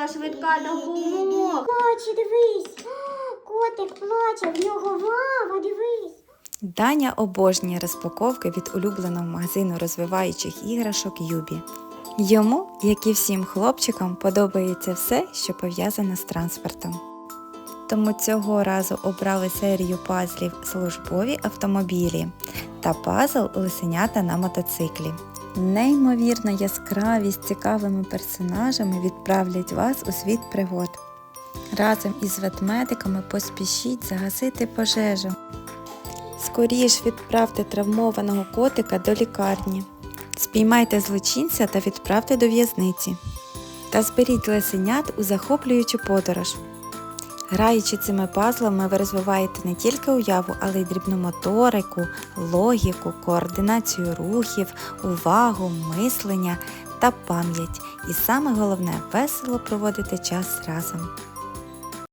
приїхала швидка допомога. Плаче, дивись. Котик плаче, в нього вава, дивись. Даня обожнює розпаковки від улюбленого магазину розвиваючих іграшок Юбі. Йому, як і всім хлопчикам, подобається все, що пов'язане з транспортом. Тому цього разу обрали серію пазлів службові автомобілі та пазл лисенята на мотоциклі. Неймовірно яскраві з цікавими персонажами відправлять вас у світ пригод. Разом із ведмедиками поспішіть загасити пожежу. Скоріш відправте травмованого котика до лікарні. Спіймайте злочинця та відправте до в'язниці. Та зберіть лисенят у захоплюючу подорож. Граючи цими пазлами, ви розвиваєте не тільки уяву, але й дрібну моторику, логіку, координацію рухів, увагу, мислення та пам'ять. І саме головне весело проводити час разом.